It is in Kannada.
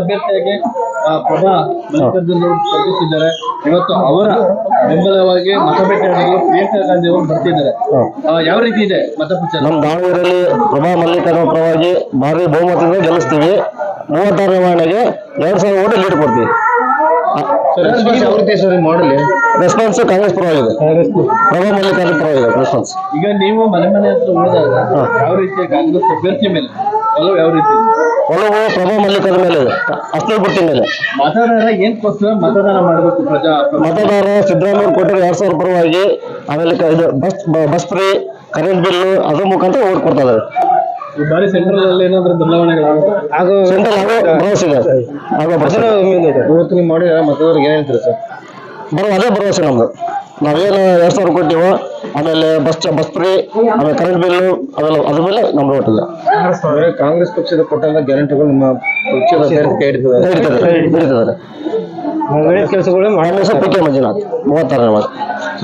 ಅಭ್ಯರ್ಥಿಯಾಗಿ ಪ್ರಭಾ ಮಲ್ಲಿಕಾರ್ಜುನ್ ಸ್ಪರ್ಧಿಸಿದ್ದಾರೆ. ಇವತ್ತು ಅವರ ಬೆಂಬಲವಾಗಿ ಮತಬೇಟೆಯಾಡಲು ಪ್ರಿಯಾಂಕಾ ಗಾಂಧಿ ಅವರು ಬರ್ತಿದ್ದಾರೆ. ಯಾವ ರೀತಿ ಇದೆ ಮತಪ್ರಚಾರ ನಮ್ಮ ದಾವಣಗೆರೆಯಲ್ಲಿ ಪ್ರಭಾ ಮಲ್ಲಿಕಾರ್ಜುನ ಪರವಾಗಿ ಭಾರಿ ಬಹುಮತದಿಂದ ಗೆಲ್ಲಿಸ್ತೀವಿ. ಮೂವತ್ತಾರನೇ ವಾರ್ಡ್ನಾಗೆ ಎರಡು ಸಾವಿರ ಓಟ್ ಲೀಡ್ ಕೊಡ್ತೀವಿ. ಮಾಡಲಿ ರೆಸ್ಪಾನ್ಸ್ ಕಾಂಗ್ರೆಸ್ ಪರವಾಗಿದೆ. ಪ್ರಭಾ ಮಲ್ಲಿಕಾರ್ಜುನ ಪರವಾಗಿದೆ ರೆಸ್ಪಾನ್ಸ್ ಈಗ ನೀವು ಮನೆ ಮನೆ ಹತ್ರ ಹೋದಾಗ ಯಾವ ರೀತಿಯ ಕಾಂಗ್ರೆಸ್ ಅಭ್ಯರ್ಥಿ ಮೇಲೆ ಯಾವ ರೀತಿ? ಒಲವು ಪ್ರಭಾ ಮಲ್ಲಿಕಾರ್ಜುನ ಮೇಲೆ ಇದೆ. ಅಷ್ಟೇ ಗುರ್ತಿನ ಮೇಲೆ. ಮತದಾರ ಮತದಾನ ಮಾಡಬೇಕು ಪ್ರಜಾ ಮತದಾರ ಸಿದ್ದರಾಮಯ್ಯ ಕೊಟ್ಟಿರೋ ಎರಡ್ ಸಾವಿರ ಪರವಾಗಿ ಆಮೇಲೆ ಕ- ಇದು ಬಸ್ ಬ- ಬಸ್ ಫ್ರೀ ಕರೆಂಟ್ ಬಿಲ್ ಅದ್ರ ಮುಖಾಂತರ ಓಟ್ ಕೊಡ್ತಾ ಇದಾರೆ ಈ ಬಾರಿ ಸೆಂಟ್ರಲ್ ಅಲ್ಲಿ ಏನಾದ್ರೂ ಬದಲಾವಣೆಗಳಾಗುತ್ತೆ ಸೆಂಟ್ರಲ್ ಆಗೋ ಭರವಸೆ ಇದೆ. ಆಗೋ ಭರವಸೆ ಇದೆ. ಇವತ್ತು ನೀವು ಮಾಡಿ ಮತದಾರರಿಗೆ ಏನು ಹೇಳ್ತೀರಾ ಸರ್? ಬರೋ ಅದೇ ಭರವಸೆ ನಮ್ದು. ನಾವೇನು ಎರಡು ಸಾವಿರ ಕೊಟ್ಟಿವೋ ಆಮೇಲೆ ಬಸ್ ಚ- ಬಸ್ ಫ್ರೀ ಆಮೇಲೆ ಕರೆಂಟ್ ಬಿಲ್ ಅದೆಲ್ಲ ಅದ್ರ ಮೇಲೆ ನಮ್ಮ ಓಟ್ ಇದೆ. ಕಾಂಗ್ರೆಸ್ ಪಕ್ಷದ ಕೊಟ್ಟಂತ ಗ್ಯಾರಂಟಿಗಳು ನಿಮ್ಮ ಪಕ್ಷದ ಹಿಡಿತದೆ ಕೆಲಸಗಳು ಮಂಜುನಾಥ್ ಮೂವತ್ತಾರನೇ ವಾರ್ಡ್.